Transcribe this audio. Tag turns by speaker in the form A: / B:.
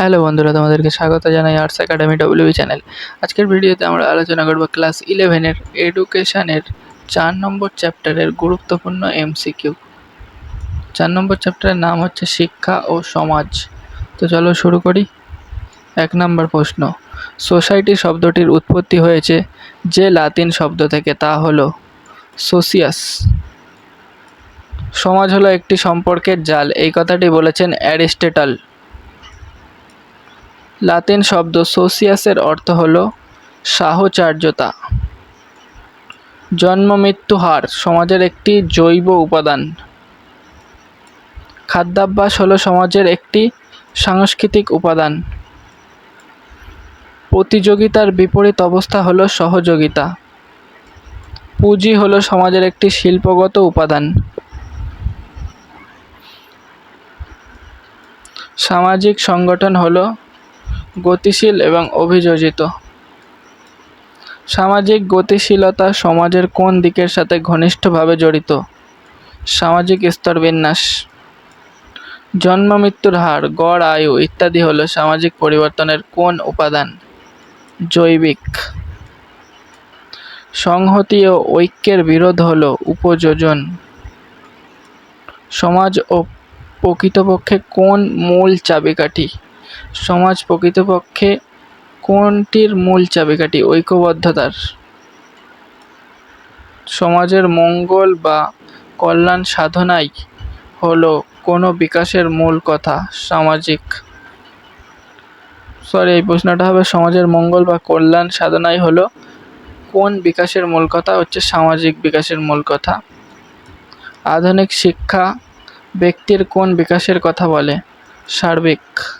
A: Hello বন্ধুরা, তোমাদেরকে স্বাগত জানাই আর্টস একাডেমি ডব্লিউবি চ্যানেল আজকের ভিডিওতে আমরা আলোচনা করব ক্লাস ইলেভেনের এডুকেশনের চার নম্বর চ্যাপ্টারের গুরুত্বপূর্ণ এমসিকিউ চার নম্বর চ্যাপ্টারের নাম হচ্ছে শিক্ষা ও সমাজ। তো চলো শুরু করি। এক নম্বর প্রশ্ন সোসাইটি শব্দটির উৎপত্তি হয়েছে যে লাতিন শব্দ থেকে, তা হলো সোসিয়াস সমাজ হলো একটি সম্পর্কের জাল, এই কথাটি বলেছেন অ্যারিস্টেটল। লাতিন শব্দ সোসিয়াসের অর্থ হল সাহচার্যতা। জন্ম মৃত্যু হার সমাজের একটি জৈব উপাদান। খাদ্যাভ্যাস হলো সমাজের একটি সাংস্কৃতিক উপাদান। প্রতিযোগিতার বিপরীত অবস্থা হলো সহযোগিতা। পুঁজি হলো সমাজের একটি শিল্পগত উপাদান। সামাজিক সংগঠন হলো গতিশীল এবং অভিযোজিত। সামাজিক গতিশীলতা সমাজের কোন দিকের সাথে ঘনিষ্ঠভাবে জড়িত? সামাজিক স্তরবিন্যাস জন্ম, মৃত্যুর হার, গড়, আয়ু ইত্যাদি হলো সামাজিক পরিবর্তনের কোন উপাদান? জৈবিক। সংহতি ও ঐক্যের বিরোধ হল উপযোজন। সমাজ ও প্রকৃতপক্ষে কোন মূল চাবিকাঠি? সমাজ প্রকৃতপক্ষে কোনটির মূল চাবিকাঠি? ঐক্যবদ্ধতার। সমাজের মঙ্গল বা কল্যাণ সাধনাই হলো কোনো বিকাশের মূল কথা, সামাজিক। সরি এই প্রশ্নটা হবে, সমাজের মঙ্গল বা কল্যাণ সাধনাই হলো কোন বিকাশের মূল কথা হচ্ছে সামাজিক বিকাশের মূল কথা। আধুনিক শিক্ষা ব্যক্তির কোন বিকাশের কথা বলে? সার্বিক।